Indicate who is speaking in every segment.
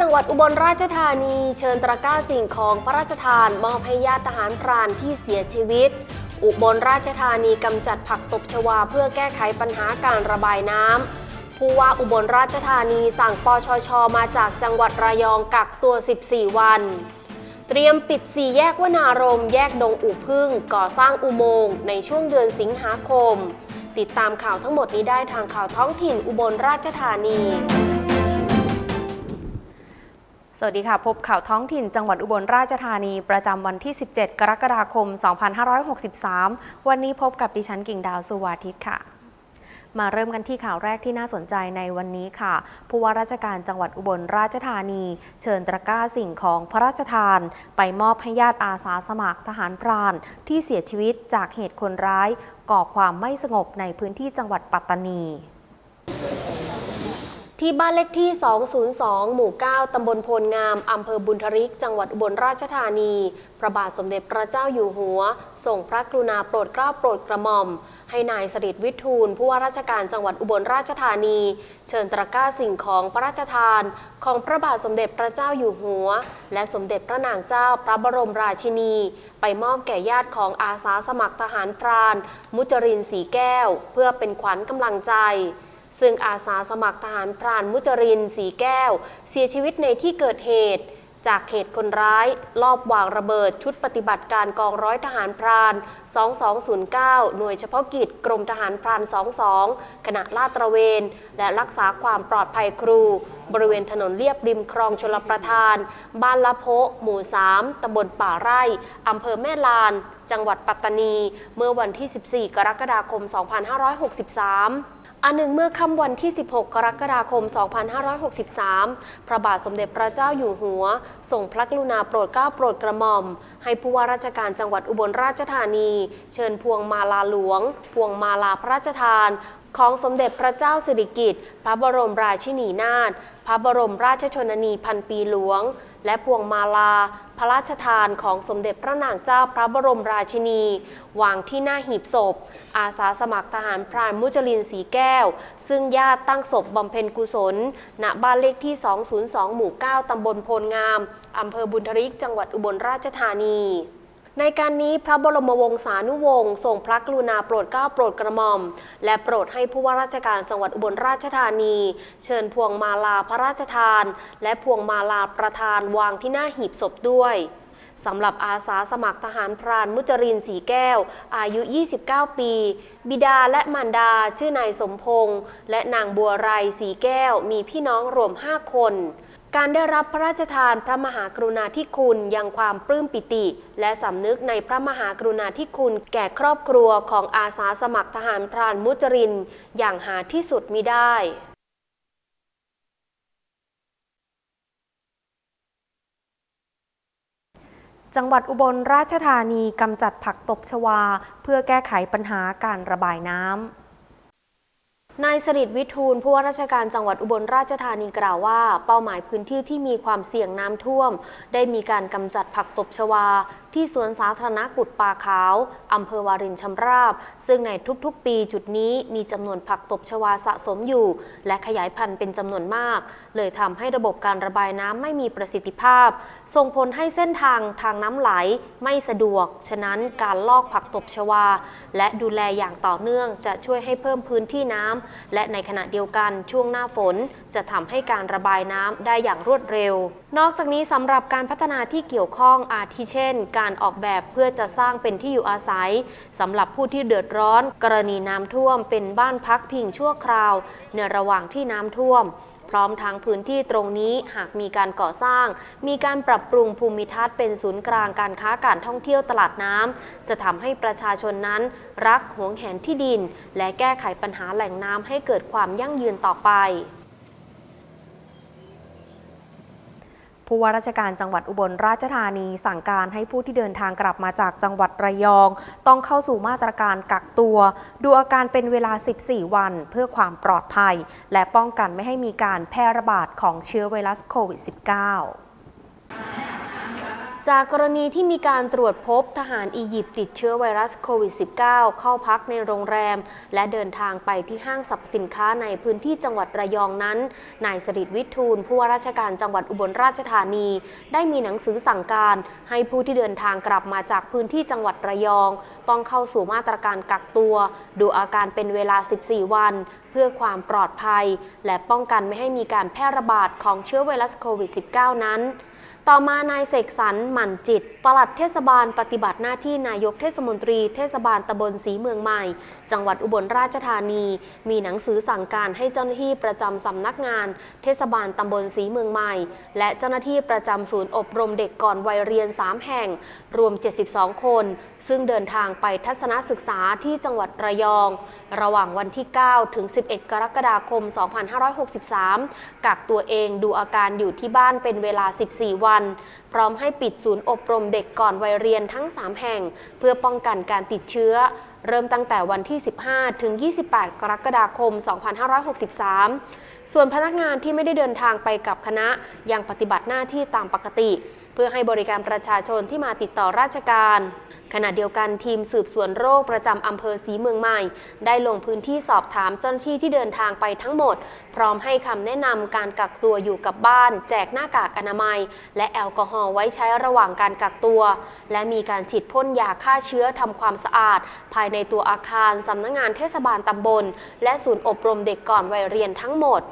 Speaker 1: จังหวัดอุบลราชธานีเชิญตะกร้าสิ่งของพระราชทานมอบให้ญาติทหารพรานที่เสียชีวิต อุบลราชธานีกำจัดผักตบชวาเพื่อแก้ไขปัญหาการระบายน้ำผู้ว่าอุบลราชธานีสั่งปชช มาจากจังหวัดระยองกักตัว 14 วัน เตรียมปิดสี่แยกวนารมแยกดงอู่พึ่ง ก่อสร้างอุโมงค์ในช่วงเดือนสิงหาคม ติดตามข่าวทั้งหมดนี้ได้ทางข่าวท้องถิ่นอุบลราชธานี
Speaker 2: สวัสดีค่ะ พบข่าวท้องถิ่นจังหวัดอุบลราชธานีประจำวันที่ 17 กรกฎาคม 2563 วันนี้พบกับดิฉันกิ่งดาวสุวาทิตค่ะ มาเริ่มกันที่ข่าวแรกที่น่าสนใจในวันนี้ค่ะ ผู้ว่าราชการจังหวัดอุบลราชธานี เชิญตะกร้าสิ่งของพระราชทาน ไปมอบให้ญาติอาสาสมัครทหารพราน ที่เสียชีวิตจากเหตุคนร้าย ก่อความไม่สงบในพื้นที่จังหวัดปัตตานี
Speaker 1: ที่บ้านเลขที่ 202 หมู่ 9 ตำบลโพลงาม อำเภอบุญทริก จังหวัดอุบลราชธานี พระบาทสมเด็จพระเจ้าอยู่หัว ส่งพระกรุณาโปรดเกล้าโปรดกระหม่อม ให้นายสริตวิทูล ผู้ว่าราชการจังหวัดอุบลราชธานี เชิญตะก้าสิ่งของพระราชทาน ของพระบาทสมเด็จพระเจ้าอยู่หัว และสมเด็จพระนางเจ้าพระบรมราชินี ไปมอบแก่ญาติของอาสาสมัครทหารพราน มุจรินสีแก้ว เพื่อเป็นขวัญกำลังใจ ซึ่งอาสาสมัครทหารพรานมุจรินสีแก้ว เสียชีวิตในที่เกิดเหตุ จากเหตุคนร้าย ลอบวางระเบิดชุดปฏิบัติการกองร้อยทหารพราน 2209 หน่วยเฉพาะกิจกรมทหารพราน 22 ขณะลาดตระเวน และรักษาความปลอดภัยครู บริเวณถนนเลียบริมคลองชลประทาน บ้านละโพหมู่ 3 ตำบลป่าไร่ อำเภอแม่ลาน จังหวัดปัตตานี เมื่อวันที่ 14 กรกฎาคม 2563 อันหนึ่งเมื่อค่ำวันที่ 16 กรกฎาคม 2563 พระบาทสมเด็จพระเจ้าอยู่หัวส่งพระกรุณาโปรดเกล้าโปรดกระหม่อม ให้ผู้ว่าราชการจังหวัดอุบลราชธานี เชิญพวงมาลาหลวง พวงมาลาพระราชทาน ของสมเด็จพระเจ้าสิริกิติ์พระบรมราชินีนาถพระบรมราชชนนีพันปีหลวง และพวงมาลา พระราชทานของสมเด็จพระนางเจ้าพระบรมราชินี วางที่หน้าหีบศพ อาสาสมัครทหารพรานมุจลินสีแก้ว ซึ่งญาติตั้งศพบำเพ็ญกุศล ณบ้านเลขที่ 202 หมู่ 9 ตำบลโพลงาม อำเภอบุญทริก จังหวัดอุบลราชธานี ในการนี้พระบรมวงศานุวงศ์ทรงพระกรุณาโปรดเกล้าโปรดกระหม่อม และโปรดให้ผู้ว่าราชการจังหวัดอุบลราชธานี เชิญพวงมาลาพระราชทาน และพวงมาลาประธานวางที่หน้าหีบศพด้วยสำหรับอาสาสมัครทหารพรานมุจรินสีแก้ว อายุ 29 ปี บิดาและมารดา ชื่อนายสมพงษ์และนางบัวไรสีแก้ว มีพี่น้องรวม 5 คน การได้รับพระราชทานพระมหากรุณาธิคุณยังความปลื้มปิติ และสำนึกในพระมหากรุณาธิคุณแก่ครอบครัวของอาสาสมัครทหารพรานมุจริน อย่างหาที่สุดมิได้
Speaker 2: จังหวัดอุบลราชธานีกำจัดผักตบชวา เพื่อแก้ไขปัญหาการระบายน้ำ
Speaker 1: นายสริดวิทูลผู้ว่าราชการจังหวัดอุบลราชธานีกล่าวว่า เป้าหมายพื้นที่ที่มีความเสี่ยงน้ำท่วม ได้มีการกำจัดผักตบชวาที่สวนสาธารณะกุดป่าขาวอำเภอวารินชำราบ ซึ่งในทุกๆ ปีจุดนี้มีจำนวนผักตบชวาสะสมอยู่ และขยายพันธุ์เป็นจำนวนมาก เลยทำให้ระบบการระบายน้ำไม่มีประสิทธิภาพ ส่งผลให้เส้นทางทางน้ำไหลไม่สะดวก ฉะนั้นการลอกผักตบชวา และดูแลอย่างต่อเนื่องจะช่วยให้เพิ่มพื้นที่น้ำและในขณะเดียวกันช่วงหน้าฝน จะทำให้การระบายน้ำได้อย่างรวดเร็วนอกจากนี้สำหรับการพัฒนาที่เกี่ยวข้องอาทิเช่น การออกแบบเพื่อจะสร้างเป็นที่อยู่อาศัยสำหรับผู้ที่เดือดร้อน กรณีน้ำท่วม เป็นบ้านพักพิงชั่วคราว ในระหว่างที่น้ำท่วม พร้อมทั้งพื้นที่ตรงนี้หากมีการก่อสร้าง มีการปรับปรุงภูมิทัศน์เป็นศูนย์กลางการค้าการท่องเที่ยวตลาดน้ำจะทำให้ประชาชนนั้น รักหวงแหนที่ดิน และแก้ไขปัญหาแหล่งน้ำให้เกิดความยั่งยืนต่อไป
Speaker 2: ผู้ว่าราชการจังหวัดอุบลราชธานีสั่งการให้ผู้ที่เดินทางกลับมาจากจังหวัดระยอง ต้องเข้าสู่มาตรการกักตัว ดูอาการเป็นเวลา 14 วัน เพื่อความปลอดภัย และป้องกันไม่ให้มีการแพร่ระบาดของเชื้อไวรัสโควิด -19
Speaker 1: จากกรณีที่มีการตรวจพบทหารอียิปต์ติดเชื้อไวรัสโควิด -19 เข้าพักในโรงแรม และเดินทางไปที่ห้างสรรพสินค้าในพื้นที่จังหวัดระยองนั้น นายสริตวิทูลผู้ว่าราชการจังหวัดอุบลราชธานี ได้มีหนังสือสั่งการ ให้ผู้ที่เดินทางกลับมาจากพื้นที่จังหวัดระยอง ต้องเข้าสู่มาตรการกักตัว ดูอาการเป็นเวลา 14 วัน เพื่อความปลอดภัย และป้องกันไม่ให้มีการแพร่ระบาดของเชื้อไวรัสโควิด -19 นั้น ต่อมานายเสกสรรหมั่นจิต ปลัดเทศบาลปฏิบัติหน้าที่นายกเทศมนตรี เทศบาลตำบลศรีเมืองใหม่ จังหวัดอุบลราชธานี มีหนังสือสั่งการให้เจ้าหน้าที่ประจำสำนักงาน เทศบาลตำบลศรีเมืองใหม่ และเจ้าหน้าที่ประจำศูนย์อบรมเด็กก่อนวัยเรียน 3 แห่ง รวม 72 คน ซึ่งเดินทางไปทัศนศึกษาที่จังหวัดระยอง ระหว่างวันที่ 9 ถึง 11 กรกฎาคม 2563 กักตัวเองดูอาการอยู่ที่บ้านเป็นเวลา 14 วัน พร้อมให้ปิดศูนย์อบรมเด็กก่อนวัยเรียนทั้ง 3 แห่ง เพื่อป้องกันการติดเชื้อ เริ่มตั้งแต่วันที่ 15 ถึง 28 กรกฎาคม 2563 ส่วนพนักงานที่ไม่ได้เดินทางไปกับคณะยังปฏิบัติหน้าที่ตามปกติ พื่อให้บริการประชาชนที่มาติดต่อราชการ ขณะเดียวกันทีมสืบสวนโรคประจำอำเภอศรีเมืองใหม่ ได้ลงพื้นที่สอบถามเจ้าหน้าที่ที่เดินทางไปทั้งหมด พร้อมให้คำแนะนำการกักตัวอยู่กับบ้าน แจกหน้ากากอนามัย และแอลกอฮอล์ไว้ใช้ระหว่างการกักตัว และมีการฉีดพ่นยาฆ่าเชื้อทำความสะอาด ภายในตัวอาคารสำนักงานเทศบาลตำบล และศูนย์อบรมเด็กก่อนวัยเรียนทั้งหมด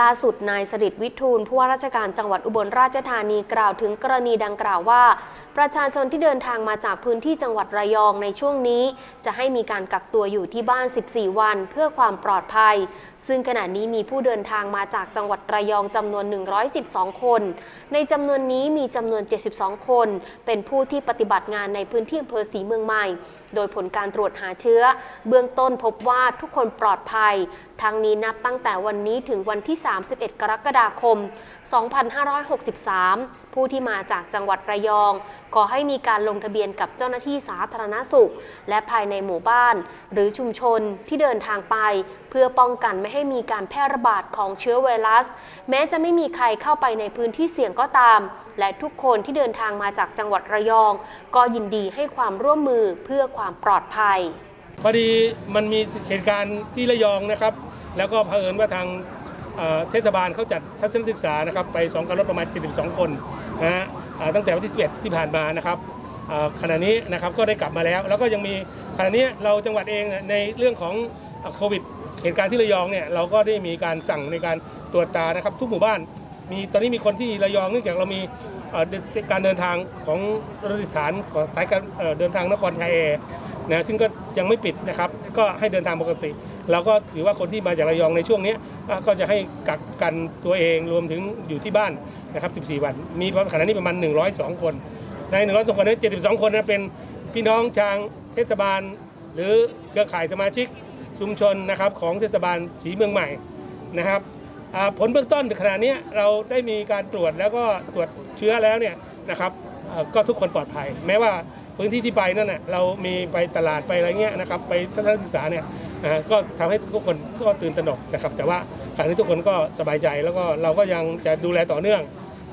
Speaker 1: ล่าสุดนายสริตวิทูลผู้ว่าราชการจังหวัดอุบลราชธานีกล่าวถึงกรณีดังกล่าวว่า ประชาชนที่เดินทางมาจากพื้นที่จังหวัดระยองในช่วงนี้ จะให้มีการกักตัวอยู่ที่บ้าน 14 วันเพื่อความปลอดภัย ซึ่งขณะนี้มีผู้เดินทางมาจากจังหวัดระยองจำนวน 112 คน ในจำนวนนี้มีจำนวน 72 คน เป็นผู้ที่ปฏิบัติงานในพื้นที่อำเภอศรีเมืองใหม่ โดยผลการตรวจหาเชื้อ เบื้องต้นพบว่าทุกคนปลอดภัย ทั้งนี้นับตั้งแต่วันนี้ถึงวันที่ 31 กรกฎาคม 2563 ผู้ที่มาจากจังหวัดระยอง ขอให้มีการลงทะเบียนกับเจ้าหน้าที่สาธารณสุข และภายในหมู่บ้าน หรือชุมชนที่เดินทางไป พื่อป้องกันไม่ให้มีการแพร่ระบาดของเชื้อไวรัส แม้จะไม่มีใครเข้าไปในพื้นที่เสี่ยงก็ตาม และทุกคนที่เดินทางมาจากจังหวัดระยอง ก็ยินดีให้ความร่วมมือเพื่อความปลอดภัย
Speaker 3: พอดีมันมีเหตุการณ์ที่ระยองนะครับ แล้วก็เผอิญว่าทางเทศบาลเขาจัดทัศนศึกษานะครับไป2การรถประมาณ 72 คนนะฮะตั้งแต่วันที่ 11 ที่ผ่านมานะครับขณะนี้นะครับก็ได้กลับมาแล้ว แล้วก็ยังมีขณะนี้เราจังหวัดเองในเรื่องของโควิด เหตุการณ์ที่ระยองเนี่ยเราก็ได้มีการสั่งในการตรวจตานะครับ ทุกหมู่บ้านมีตอนนี้มีคนที่ระยองเนื่องจากเรามีการเดินทางของรถโดยสารของสายการเดินทางนครไทยแอร์นะซึ่งก็ยังไม่ปิดนะครับ ก็ให้เดินทางปกติ เราก็ถือว่าคนที่มาจากระยองในช่วงนี้ก็จะให้กักกันตัวเองรวมถึงอยู่ที่บ้านนะครับ 14 วัน มีขณะนี้ประมาณ 102 คน ใน 102 คนนี้72 คนนะเป็นพี่น้องชางเทศบาล หรือเครือข่ายสมาชิก ชุมชนนะครับของเทศบาลสีเมืองใหม่นะครับผลเบื้องต้นขณะนี้เราได้มีการตรวจแล้วก็ตรวจเชื้อแล้วเนี่ยนะครับก็ทุกคนปลอดภัย แม้ว่าพื้นที่ที่ไปนั่นน่ะเรามีไปตลาดไปอะไรเงี้ยนะครับไปทัศนศึกษาเนี่ยก็ทำให้ทุกคนก็ตื่นตระหนกนะครับ แต่ว่าขณะนี้ทุกคนก็สบายใจแล้วก็เราก็ยังจะดูแลต่อเนื่อง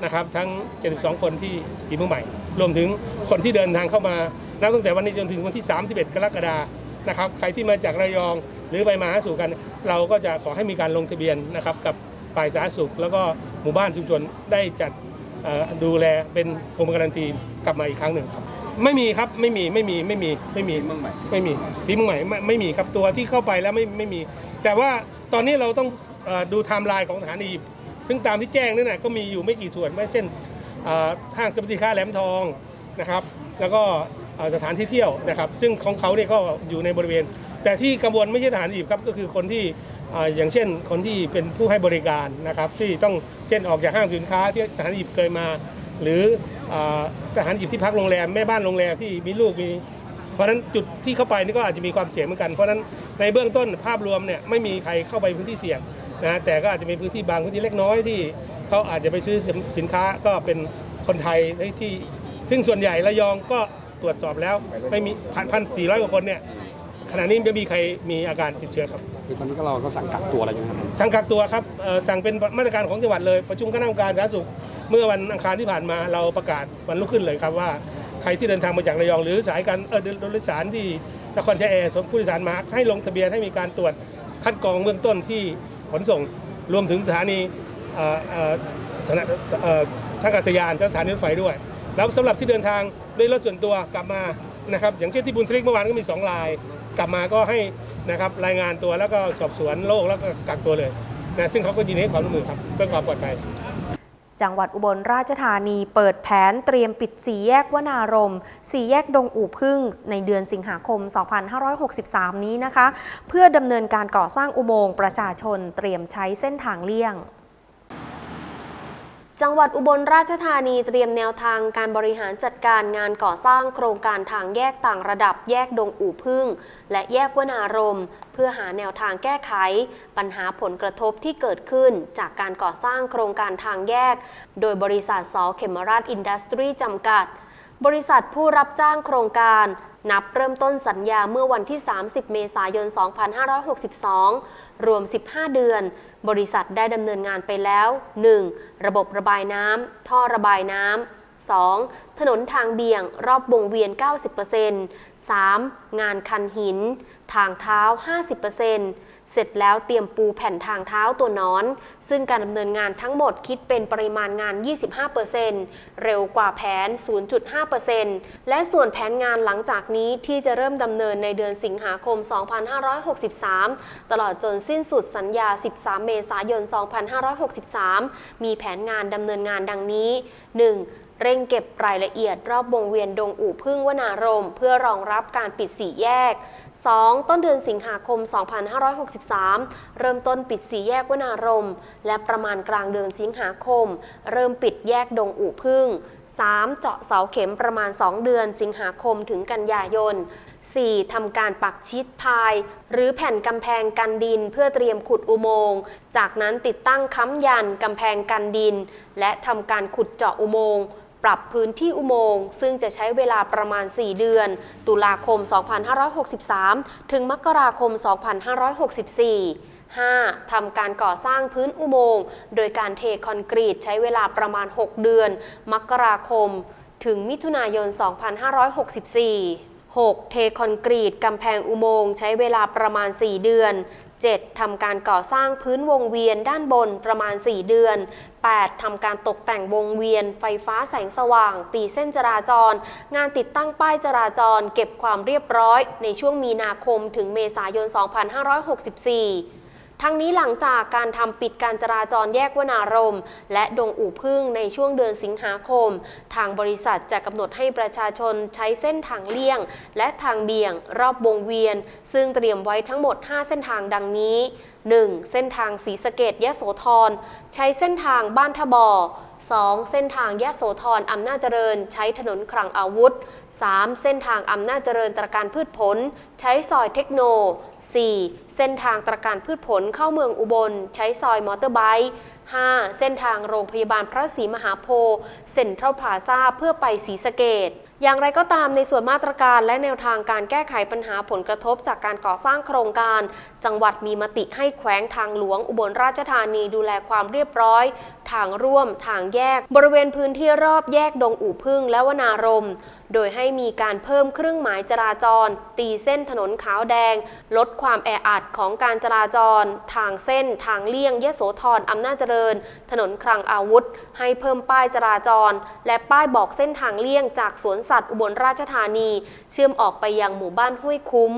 Speaker 3: นะครับ ทั้ง 72 คนที่ทีมเมืองใหม่ รวมถึงคนที่เดินทางเข้ามานับตั้งแต่วันนี้จนถึงวันที่ 31 กรกฎาคม นะครับใครที่มาจากระยองหรือไปมาหาสู่กัน เราก็จะขอให้มีการลงทะเบียนนะครับกับฝ่ายสาธารณสุข แล้วก็หมู่บ้านชุมชนได้จัดเอ่อดูแลเป็นกรมการันตีกลับมาอีกครั้งหนึ่งครับไม่มีครับไม่มีไม่มีไม่มีไม่มี
Speaker 4: ทีมเมืองใหม่
Speaker 3: ไม่มีทีมเมืองใหม่ไม่ไม่มีครับตัวที่เข้าไปแล้วไม่ไม่มี แต่ว่าตอนนี้เราต้องเอ่อดูไทม์ไลน์ของสถานีอียิปต์ซึ่งตามที่แจ้งนั่นนะก็มีอยู่ไม่กี่ส่วนไม่เช่นเอ่อห้างสรรพสินค้าแหลมทองนะครับ แล้วก็เอ่อ สถานที่เที่ยวนะครับ ซึ่งของเขาเนี่ยก็อยู่ในบริเวณ แต่ที่กังวลไม่ใช่ทหารอียิปต์ครับก็คือคนที่อย่างเช่นคนที่เป็นผู้ให้บริการนะครับ ที่ต้องเช่นออกจากห้างสินค้าที่ทหารอียิปต์เคยมา หรือเอ่อทหารอียิปต์ที่พักโรงแรมแม่บ้านโรงแรมที่มีลูกมีเพราะนั้นจุดที่เข้าไปนี่ก็อาจจะมีความเสี่ยงเหมือนกัน เพราะฉะนั้นในเบื้องต้นภาพรวมเนี่ยไม่มีใครเข้าไปพื้นที่เสี่ยงนะแต่ก็อาจจะมีพื้นที่บางพื้นที่เล็กน้อยที่เขาอาจจะไปซื้อสินค้าก็เป็นคนไทยที่ซึ่งส่วนใหญ่ระยองก็ ตรวจสอบแล้วไม่มีพันพันสี่ร้อยกว่าคนเนี่ยขณะนี้ไม่มีใครมีอาการติดเชื้อครับ
Speaker 4: คือตอนนี้ก็เราก็สั่งกักตัวอะไรอย่างเงี้ยครับ
Speaker 3: สั่งกักตัวครับเอ่อสั่งเป็นมาตรการของจังหวัดเลย ประชุมคณะกรรมการสาธารณสุข เมื่อวันอังคารที่ผ่านมาเราประกาศวันรุ่งขึ้นเลยครับว่าใครที่เดินทางมาจากระยองหรือสายการเออรถโดยสารที่นครชัยแอร์ส่งผู้โดยสารมาให้ลงทะเบียนให้มีการตรวจคัดกรองเบื้องต้นที่ขนส่งรวมถึงสถานีเอ่อเอ่อสถาเอ่อทางอากาศยานและสถานีรถไฟด้วย แล้วสำหรับที่เดินทาง ด้วยรถส่วนตัวกลับมานะครับอย่างเช่นที่บุญทริกเมื่อวานก็มี2ราย กลับมาก็ให้นะครับรายงานตัวแล้วก็สอบสวนโรคแล้วก็กักตัวเลยนะซึ่งเขาก็ยินดีให้ความร่วมมือครับเพื่อความปลอดภัย
Speaker 2: จังหวัดอุบลราชธานีเปิดแผนเตรียมปิดสี่แยกวนารมสี่แยกดงอู่พึ่งในเดือนสิงหาคม 2563 นี้นะคะ เพื่อดำเนินการก่อสร้างอุโมงค์ประชาชนเตรียมใช้เส้นทางเลี่ยง
Speaker 1: จังหวัดอุบลราชธานีเตรียมแนวทางการบริหารจัดการงานก่อสร้างโครงการทางแยกต่างระดับแยกดงอู่พึ่ง และแยกวนารมณ์เพื่อหาแนวทางแก้ไข ปัญหาผลกระทบที่เกิดขึ้นจากการก่อสร้างโครงการทางแยก โดยบริษัทสอเขมราชอินดัสทรีจำกัด บริษัทผู้รับจ้างโครงการ นับเริ่มต้นสัญญาเมื่อวันที่ 30 เมษายน 2562 รวม 15 เดือน บริษัทได้ดำเนินงานไปแล้ว 1. ระบบระบายน้ำท่อระบายน้ำ 2. ถนนทางเบี่ยง รอบวงเวียน 90% 3. งานคันหิน ทางเท้า 50%เสร็จแล้วเตรียมปูแผ่นทางเท้าตัวนอน ซึ่งการดำเนินงานทั้งหมดคิดเป็นปริมาณงาน 25%เร็วกว่าแผน 0.5%และส่วนแผนงานหลังจากนี้ที่จะเริ่มดำเนินในเดือนสิงหาคม 2563 ตลอดจนสิ้นสุดสัญญา 13 เมษายน 2563 มีแผนงานดำเนินงานดังนี้ 1. เร่งเก็บรายละเอียดรอบวงเวียนดงอู่พึ่งวนารม เพื่อรองรับการปิดสี่แยก 2. ต้นเดือนสิงหาคม 2563 เริ่มต้นปิดสี่แยกวนารม และประมาณกลางเดือนสิงหาคม เริ่มปิดแยกดงอู่พึ่ง 3. เจาะเสาเข็มประมาณ 2 เดือนสิงหาคมถึงกันยายน 4. ทำการปักชิดพาย หรือแผ่นกำแพงกันดินเพื่อเตรียมขุดอุโมงค์ จากนั้นติดตั้งค้ำยันกำแพงกันดิน และทำการขุดเจาะอุโมงค์ ปรับพื้นที่อุโมงค์ซึ่งจะใช้เวลาประมาณ 4 เดือน ตุลาคม 2563 ถึงมกราคม 2564 5. ทำการก่อสร้างพื้นอุโมงค์ โดยการเทคอนกรีตใช้เวลาประมาณ 6 เดือน มกราคม ถึงมิถุนายน 2564 6. เทคอนกรีตกำแพงอุโมงค์ใช้เวลาประมาณ 4 เดือน 7. ทำการก่อสร้างพื้นวงเวียนด้านบนประมาณ 4 เดือน 8. ทำการตกแต่งวงเวียน ไฟฟ้าแสงสว่าง ตีเส้นจราจร งานติดตั้งป้ายจราจร เก็บความเรียบร้อย ในช่วงมีนาคมถึงเมษายน 2564 ทั้งนี้หลังจากการทำปิดการจราจรแยกวนารมณ์และดงอู่พึ่งในช่วงเดือนสิงหาคม ทางบริษัทจะกำหนดให้ประชาชนใช้เส้นทางเลี่ยง และทางเบี่ยง รอบวงเวียน ซึ่งเตรียมไว้ทั้งหมด 5 เส้นทางดังนี้ 1. เส้นทางศรีสะเกดยะโสธรใช้เส้นทางบ้านทบอ 2. เส้นทางยะโสธรอำนาจเจริญ ใช้ถนนคลังอาวุธ 3. เส้นทางอำนาจเจริญตระการพืชผล ใช้ซอยเทคโน 4. เส้นทางตระการพืชผลเข้าเมืองอุบล ใช้ซอยมอเตอร์ไบค์ 5. เส้นทางโรงพยาบาลพระศรีมหาโพธิ์เซ็นทรัลพลาซาเพื่อไปศรีสะเกด อย่างไรก็ตามในส่วนมาตรการและแนวทางการแก้ไขปัญหาผลกระทบจากการก่อสร้างโครงการ จังหวัดมีมติให้แขวงทางหลวงอุบลราชธานีดูแลความเรียบร้อย ทางร่วม ทางแยก บริเวณพื้นที่รอบแยกดงอู่พึ่งและวนารมณ์ โดยให้มีการเพิ่มเครื่องหมายจราจร ตีเส้นถนนขาวแดง ลดความแออัดของการจราจร ทางเส้น ทางเลี่ยงยโสธรอำนาจเจริญ ถนนคลังอาวุธ ให้เพิ่มป้ายจราจร และป้ายบอกเส้นทางเลี่ยงจากสวนสัตว์อุบลราชธานี เชื่อมออกไปยังหมู่บ้านห้วยคุ้ม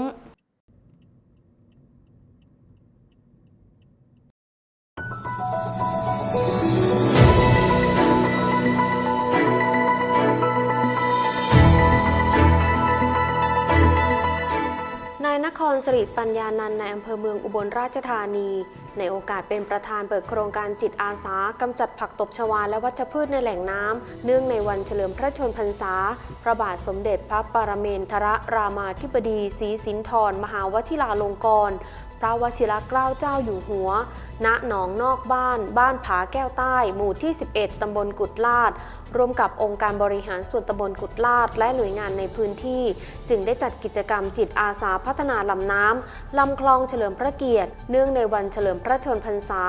Speaker 1: ครสิริปัญญานันในอำเภอเมืองอุบลราชธานี ในโอกาสเป็นประธานเปิดโครงการจิตอาสากำจัดผักตบชวาและวัชพืชในแหล่งน้ำ เนื่องในวันเฉลิมพระชนพรรษา พระบาทสมเด็จพระปรเมนทรรามาธิบดีศรีสินธรมหาวชิราลงกรณ์ ระวชิรเกล้าเจ้าอยู่หัว ณ หนองนอกบ้าน บ้านผาแก้วใต้ หมู่ที่ 11 ตำบลกุดลาด ร่วมกับองค์การบริหารส่วนตำบลกุดลาด และหน่วยงานในพื้นที่ จึงได้จัดกิจกรรมจิตอาสาพัฒนาลำน้ำลำคลองเฉลิมพระเกียรติ เนื่องในวันเฉลิมพระชนพรรษา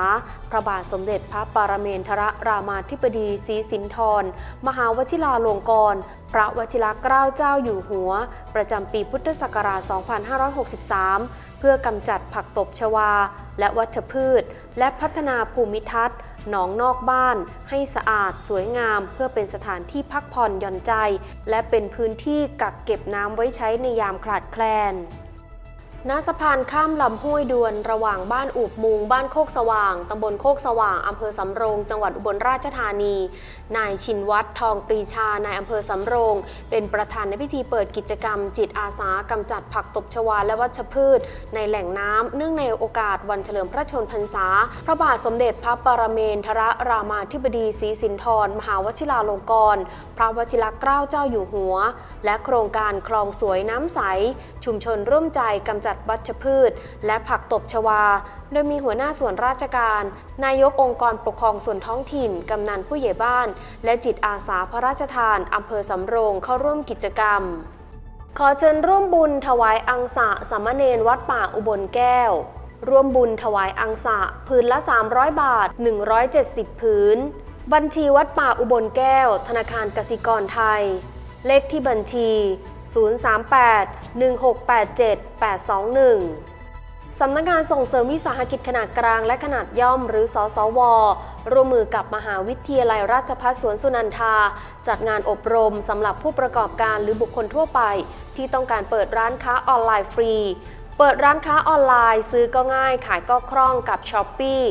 Speaker 1: พระบาทสมเด็จพระปรเมนทรรามาธิบดีศรีสินธร มหาวชิราลงกรณ์พระวชิรเกล้าเจ้าอยู่หัว ประจำปีพุทธศักราช 2563 พื่อกำจัดผักตบชวา และวัชพืช และพัฒนาภูมิทัศน์หนองนอกบ้าน ให้สะอาดสวยงาม เพื่อเป็นสถานที่พักผ่อนหย่อนใจ และเป็นพื้นที่กักเก็บน้ำไว้ใช้ในยามขาดแคลน ณสะพานข้ามลำห้วยดวน ระหว่างบ้านอูบมุง บ้านโคกสว่าง ตำบลโคกสว่าง อำเภอสำโรง จังหวัดอุบลราชธานี นายชินวัตรทองปรีชานายอำเภอสำโรง เป็นประธานในพิธีเปิดกิจกรรม จิตอาสากำจัดผักตบชวาและวัชพืช ในแหล่งน้ำเนื่องในโอกาสวันเฉลิมพระชนพรรษา พระบาทสมเด็จพระปรเมนทรรามาธิบดีศรีสินธรมหาวชิราลงกรณ์พระวชิรเกล้าเจ้าอยู่หัว และโครงการคลองสวยน้ำใส ชุมชนร่วมใจกำจัดวัชพืช และผักตบชวา โดยมีหัวหน้าส่วนราชการ นายกองค์กรปกครองส่วนท้องถิ่น กำนันผู้ใหญ่บ้าน และจิตอาสาพระราชทานอำเภอสำโรงเข้าร่วมกิจกรรม ขอเชิญร่วมบุญถวายอังสะสามเณรวัดป่าอุบลแก้ว ร่วมบุญถวายอังสะผืนละ 300 บาท 170ผืนบัญชีวัดป่าอุบลแก้ว ธนาคารกสิกรไทย เลขที่บัญชี 038-1687-821 สำนักงานส่งเสริมวิสาหกิจขนาดกลางและขนาดย่อมหรือสสว ร่วมมือกับมหาวิทยาลัยราชภัฏสวนสุนันทา จัดงานอบรมสำหรับผู้ประกอบการหรือบุคคลทั่วไป ที่ต้องการเปิดร้านค้าออนไลน์ฟรี เปิดร้านค้าออนไลน์ ซื้อก็ง่ายขายก็คล่องกับ s h อ p e e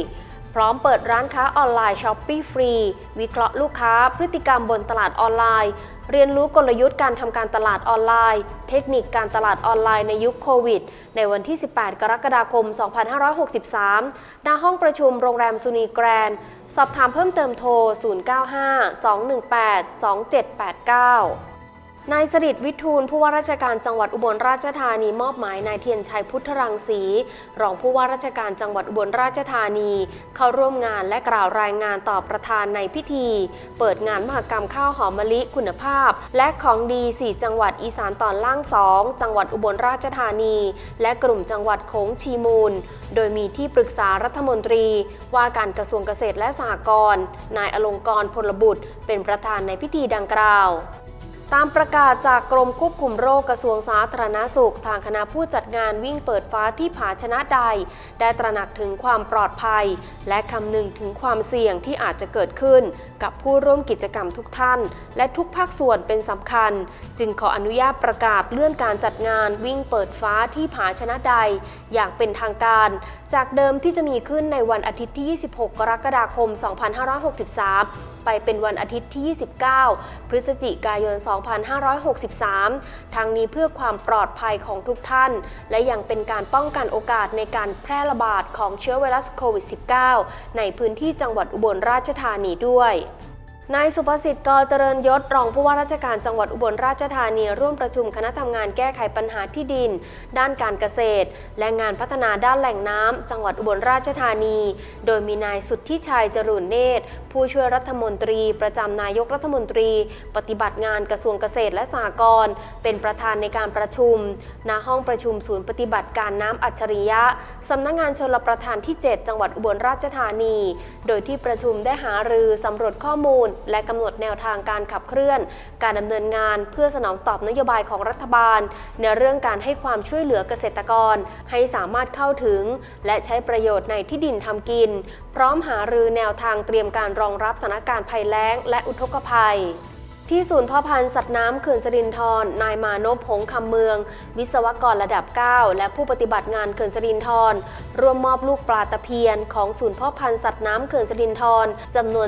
Speaker 1: พร้อมเปิดร้านค้าออนไลน์ช้อปปี้ฟรี วิเคราะห์ลูกค้า พฤติกรรมบนตลาดออนไลน์ เรียนรู้กลยุทธ์การทำการตลาดออนไลน์ เทคนิคการตลาดออนไลน์ในยุคโควิด ในวันที่ 18 กรกฎาคม 2563 หน้าห้องประชุมโรงแรมสุนีแกรนด์สอบถามเพิ่มเติมโทร 095-218-2789 นายสริตวิทูลผู้ว่าราชการจังหวัดอุบลราชธานีมอบหมายนายเทียนชัยพุทธรังสีรองผู้ว่าราชการจังหวัดอุบลราชธานี เข้าร่วมงานและกล่าวรายงานต่อประธานในพิธี เปิดงานมหกรรมข้าวหอมมะลิคุณภาพ และของดี 4 จังหวัดอีสานตอนล่าง 2 จังหวัดอุบลราชธานี และกลุ่มจังหวัดโขงชีมูล โดยมีที่ปรึกษารัฐมนตรี ว่าการกระทรวงเกษตรและสหกรณ์นายอลงกรพลบุตร เป็นประธานในพิธีดังกล่าว ตามประกาศจากกรมควบคุมโรคกระทรวงสาธารณาสุข ทางคณะผู้จัดงานวิ่งเปิดฟ้าที่ผาชนะใด ได้ตระหนักถึงความปลอดภัย และคำนึงถึงความเสี่ยงที่อาจจะเกิดขึ้นกับผู้ร่วมกิจกรรมทุกท่าน และทุกภาคส่วนเป็นสำคัญ จึงขออนุญาตประกาศเลื่อนการจัดงานวิ่งเปิดฟ้าที่ผาชนะใด อย่างเป็นทางการ จากเดิมที่จะมีขึ้นในวันอาทิตย์ที่ 26 กรกฎาคม 2563ไปเป็นวันอาทิตย์ที่ 29 พฤศจิกายน 2563 ทางนี้เพื่อความปลอดภัยของทุกท่าน และยังเป็นการป้องกันโอกาสในการแพร่ระบาดของเชื้อไวรัสโควิด -19 ในพื้นที่จังหวัดอุบลราชธานีด้วย นายสุภสิทธิ์กเจริญยศรองผู้ว่าราชการจังหวัดอุบลราชธานี ร่วมประชุมคณะทำงานแก้ไขปัญหาที่ดิน ด้านการเกษตร และงานพัฒนาด้านแหล่งน้ำจังหวัดอุบลราชธานี โดยมีนายสุทธิชัยจรุนเนตร ผู้ช่วยรัฐมนตรี ประจำนายกรัฐมนตรี ปฏิบัติงานกระทรวงเกษตรและสหกรณ์เป็นประธานในการประชุม ณ ห้องประชุมศูนย์ปฏิบัติการน้ำอัจฉริยะสำนักงานชลประทานที่ 7 จังหวัดอุบลราชธานี โดยที่ประชุมได้หารือสำรวจข้อมูล และกำหนดแนวทางการขับเคลื่อน การดำเนินงานเพื่อสนองตอบนโยบายของรัฐบาล ในเรื่องการให้ความช่วยเหลือเกษตรกร ให้สามารถเข้าถึง และใช้ประโยชน์ในที่ดินทำกิน พร้อมหารือแนวทางเตรียมการรองรับสถานการณ์ภัยแล้งและอุทกภัย ที่ศูนย์พ่อพันธุ์สัตว์น้ำเขื่อนสรินทรนายมานพหงคำเมือง วิศวกรระดับ 9 และผู้ปฏิบัติงานเขื่อนสรินทรร่วมมอบลูกปลาตะเพียน ของศูนย์พ่อพันธุ์สัตว์น้ำเขื่อนสรินทรจำนวน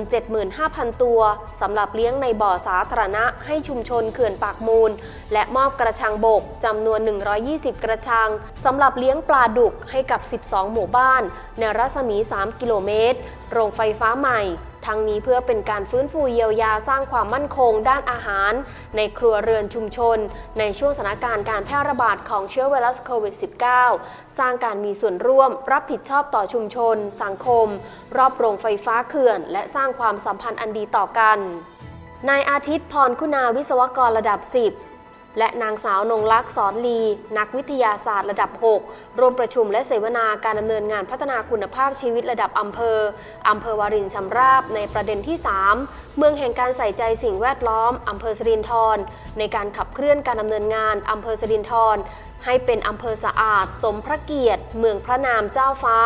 Speaker 1: 75,000 ตัวสำหรับเลี้ยงในบ่อสาธารณะให้ชุมชนเขื่อนปากมูล และมอบกระชังบกจำนวน 120 กระชังสำหรับเลี้ยงปลาดุกให้กับ 12 หมู่บ้าน ในรัศมี 3 กิโลเมตร โรงไฟฟ้าใหม่ ทั้งนี้เพื่อเป็นการฟื้นฟูเยียวยาสร้างความมั่นคง ด้านอาหาร ในครัวเรือนชุมชน ในช่วงสถานการณ์การแพร่ระบาดของเชื้อไวรัสโควิด -19 สร้างการมีส่วนร่วม รับผิดชอบต่อชุมชน สังคม รอบโรงไฟฟ้าเขื่อน และสร้างความสัมพันธ์อันดีต่อกันนายอาทิตย์พรคุณาวิศวกรระดับ 10 และนางสาวนงลักษณ์สอนลี นักวิทยาศาสตร์ระดับ 6 ร่วมประชุมและเสวนาการดำเนินงานพัฒนาคุณภาพชีวิตระดับอำเภออำเภอวารินชำราบในประเด็นที่ 3 เมืองแห่งการใส่ใจสิ่งแวดล้อมอำเภอสรินทรในการขับเคลื่อนการดำเนินงานอำเภอสรินทร ให้เป็นอำเภอสะอาด สมพระเกียรติ เมืองพระนามเจ้าฟ้า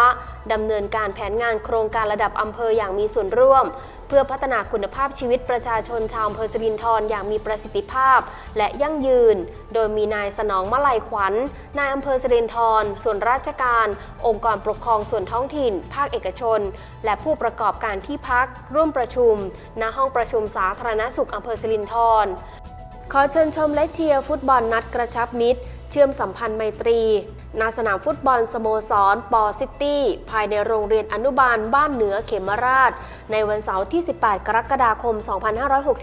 Speaker 1: ดำเนินการแผนงานโครงการระดับอำเภออย่างมีส่วนร่วม เพื่อพัฒนาคุณภาพชีวิตประชาชนชาวอำเภอสรินทรอย่างมีประสิทธิภาพ และยั่งยืน โดยมีนายสนองมะไลขวัญนายอำเภอสรินทรส่วนราชการ องค์กรปกครองส่วนท้องถิ่น ภาคเอกชน และผู้ประกอบการที่พัก ร่วมประชุมณห้องประชุมสาธารณสุขอำเภอสรินทรขอเชิญชมและเชียร์ฟุตบอลนัดกระชับมิตร เชื่อมสัมพันธ์ไมตรีณสนามฟุตบอลสโมสรปอซิตี้ ภายในโรงเรียนอนุบาลบ้านเหนือเขมราช ในวันเสาร์ที่ 18 กรกฎาคม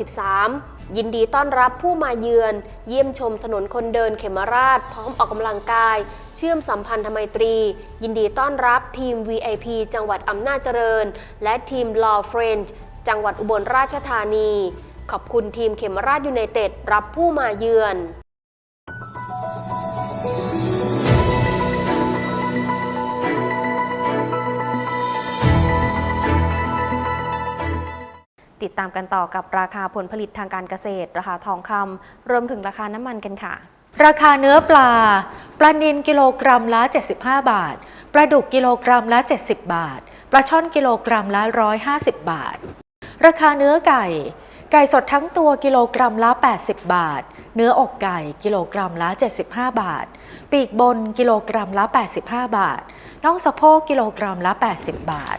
Speaker 1: 2563 ยินดีต้อนรับผู้มาเยือน เยี่ยมชมถนนคนเดินเขมราช พร้อมออกกำลังกาย เชื่อมสัมพันธไมตรี ยินดีต้อนรับทีม VIP จังหวัดอำนาจเจริญ และทีม Law f r i e n d จังหวัดอุบลราชธานี ขอบคุณทีมเขมราชยูไนเต็ดรับผู้มาเยือน
Speaker 2: ติดตามกันต่อกับราคาผลผลิตทางการเกษตร ราคาทองคำรวมถึงราคาน้ำมันกันค่ะ
Speaker 4: ราคาเนื้อปลา ปลานิลกิโลกรัมละ 75 บาท ปลาดุกกิโลกรัมละ 70 บาท ปลาช่อนกิโลกรัมละ 150 บาท ราคาเนื้อไก่ ไก่สดทั้งตัวกิโลกรัมละ 80 บาท เนื้ออกไก่กิโลกรัมละ 75 บาท ปีกบนกิโลกรัมละ 85 บาท น่องสะโพกกิโลกรัมละ 80 บาท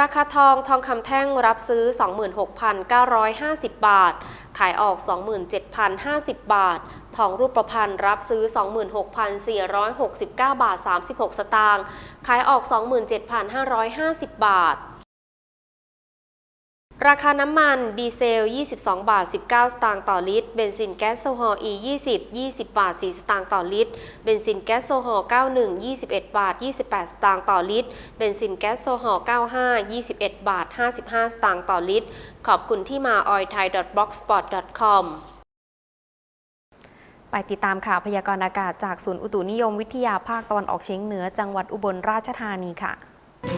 Speaker 1: ราคาทองทองคำแท่งรับซื้อ 26,950 บาท ขายออก 27,050 บาท ทองรูปประพันธ์รับซื้อ 26,469 บาท 36 สตางค์ ขายออก 27,550 บาท ราคาน้ำมันดีเซล 22 บาท 19 สตางค์ต่อลิตร เบนซินแก๊สโซฮอล์ E 20 20 บาท 4 สตางค์ต่อลิตร เบนซินแก๊สโซฮอล์ 91 21 บาท 28 สตางค์ต่อลิตร เบนซินแก๊สโซฮอล์ 95 21 บาท 55 สตางค์ต่อลิตร ขอบคุณที่มา oilthai.blogspot.com
Speaker 2: ไปติดตามข่าวพยากรณ์อากาศจากศูนย์อุตุนิยมวิทยาภาคตะวันออกเฉียงเหนือจังหวัดอุบลราชธานีค่ะ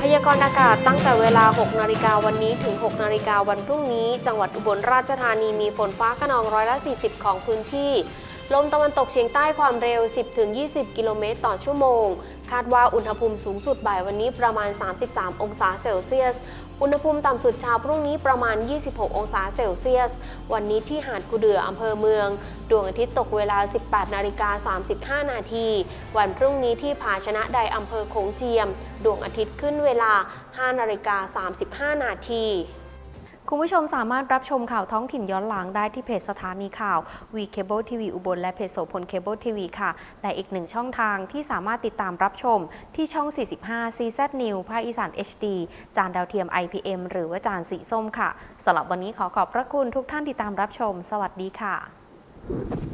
Speaker 1: พยากรณ์อากาศตั้งแต่เวลา 6 นาฬิกาวันนี้ถึง 6 นาฬิกาวันพรุ่งนี้ จังหวัดอุบลราชธานีมีฝนฟ้าขนองร้อยละ 40 ของพื้นที่ ลมตะวันตกเฉียงใต้ความเร็ว 10-20 กิโลเมตรต่อชั่วโมง คาดว่าอุณหภูมิสูงสุดบ่ายวันนี้ประมาณ 33 องศาเซลเซียส อุณหภูมิต่ำสุดเช้าพรุ่งนี้ประมาณ 26 องศาเซลเซียส วันนี้ที่หาดกูเดืออำเภอเมือง ดวงอาทิตย์ตกเวลา 18 นาฬิกา 35 นาที วันพรุ่งนี้ที่ผาชนะใดอำเภอโขงเจียม ดวงอาทิตย์ขึ้นเวลา 5 นาฬิกา 35 นาที
Speaker 2: คุณผู้ชมสามารถรับชมข่าวท้องถิ่นย้อนหลังได้ที่เพจสถานีข่าว V Cable TV อุบลและเพจโสพลเคเบิลทีวีค่ะ และอีกหนึ่งช่องทางที่สามารถติดตามรับชมที่ช่อง 45 CZ New ภาคอีสาน HD จานดาวเทียม IPM หรือว่าจานสีส้มค่ะสำหรับวันนี้ขอขอบพระคุณทุกท่านที่ตามรับชม สวัสดีค่ะ